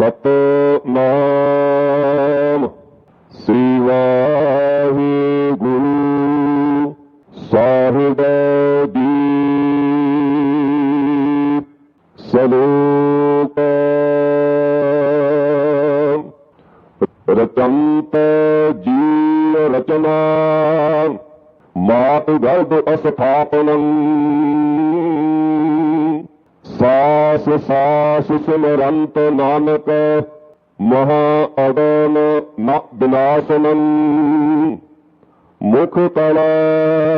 ਸਤਨਾਮ। ਸ੍ਰੀ ਵਾਹਿਗੁਰੂ ਸਾਹਿਬ ਜੀ। ਸਲੋਕ। ਰਚੰਤ ਜੀ ਰਚਨਾ। ਮਾਤ ਗਰਭ ਅਸਥਾਪਨੰ। ਸਾਸ ਸਾਸ ਸਿਮਰੰਤ ਨਾਨਕ, ਮਹਾ ਅਡਨ ਨ ਬਿਨਾਸਨੰ ਮੁਖ ਤਲ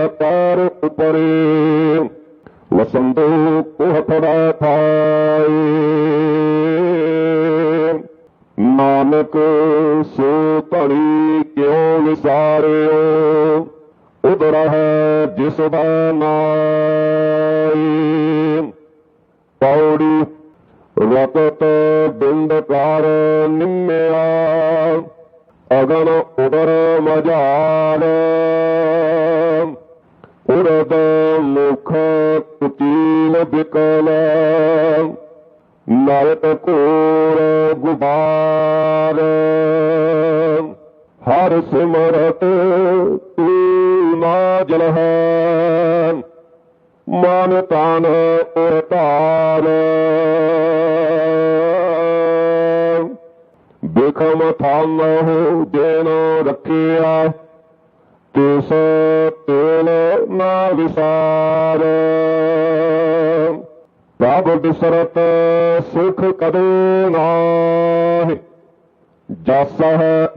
ਪਰ ਉਪਰੇ ਵਸੰਦੋ ਕੋਹ ਫੜਾ ਪਾਏ। ਨਾਨਕ, ਸੋ ਧਣੀ ਕਿਉ ਵਿਸਾਰਿਓ ਉਦਰ ਹੈ ਜਿਸ ਦਾ ਨਾਮ ਪੌੜੀ ਰਤਤ ਬਿੰਦਕਾਰ ਨਿੰਮਿਆ ਨਿਮਿਆ ਅਗਨ ਉਦਰ ਮਜਾਲ। ਉਰਦ ਮੁਖ ਕੁਤੀਲ ਬਿਕਲ ਨਰਕ ਕੋਰ ਗੁਬਾਰ। ਹਰ ਸਿਮਰਤ ਤੂੰ ਨਾ ਜਲ ਹੈ। ਮਨ ਤਨ ਉਤਾਰ। ਬਿਖਮ ਥਾਮ ਹੋ ਦੇਨ ਰੱਖਿਆ, ਤਿਸ ਤੇਲ ਨਾ ਵਿਸਾਰ। ਪ੍ਰਭ ਬਿਸਰਤ ਸੁਖ ਕਦੇ ਨਾਹਿ ਜਸ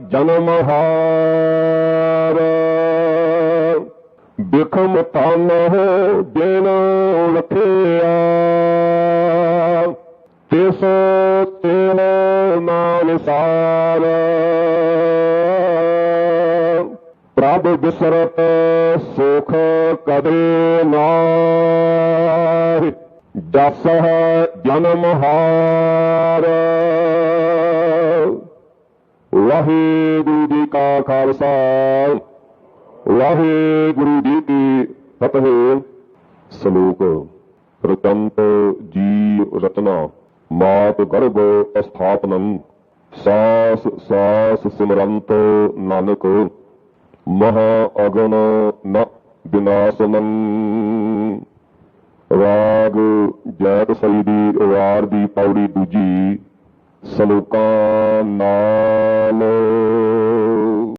ਜਨਮ ਹਾਰ। ਬਿਖਮ ਤਨ ਹੋ ਦਿਨ ਲਖਿਆ ਤਿਸ ਤੇਲ ਨਾ ਵਿਸਾਰ ਪ੍ਰਭ ਬਿਸਰਤ ਸੁਖ ਕਦੇ ਨਾਹਿ। ਜਸ ਜਨਮ ਹਾਰ। ਵਾਹਿਗੁਰੂ ਜੀ ਕਾ ਖਾਲਸਾ। ਵਾਹਿਗੁਰੂ ਜੀ ਕੀ ਫਤਿਹ। ਸ਼ਲੋਕ ਰਤੰਤ ਜੀ ਰਤਨਾ, ਮਾਤ ਗਰਭ ਅਸਥਾਪਨੰ, ਸਾਸ ਸਾਸ ਸਿਮਰੰਤ ਨਾਨਕ, ਮਹਾ ਅਗਨ ਨ ਬਿਨਾਸਨੰ। ਰਾਗ ਜੈਤ ਸਈ ਦੀ ਵਾਰ ਦੀ ਪੌੜੀ ਦੂਜੀ, ਸਲੋਕਾਂ ਨਾ